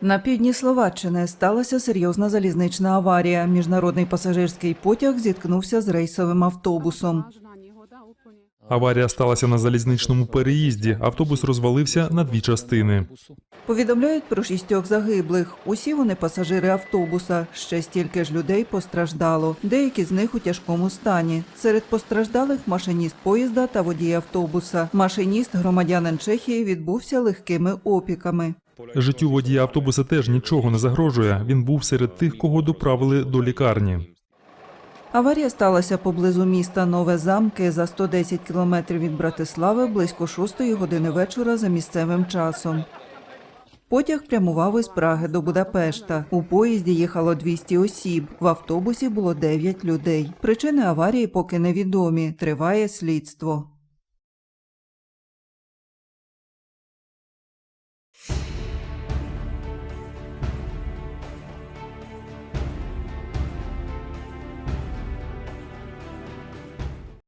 На півдні Словаччини сталася серйозна залізнична аварія. Міжнародний пасажирський потяг зіткнувся з рейсовим автобусом. Аварія сталася на залізничному переїзді. Автобус розвалився на дві частини. Повідомляють про шістьох загиблих. Усі вони пасажири автобуса. Ще стільки ж людей постраждало. Деякі з них у тяжкому стані. Серед постраждалих машиніст поїзда та водій автобуса. Машиніст, громадянин Чехії, відбувся легкими опіками. Життю водія автобуса теж нічого не загрожує. Він був серед тих, кого доправили до лікарні. Аварія сталася поблизу міста Нове Замки за 110 кілометрів від Братислави близько 6 години вечора за місцевим часом. Потяг прямував із Праги до Будапешта. У поїзді їхало 200 осіб. В автобусі було 9 людей. Причини аварії поки невідомі. Триває слідство.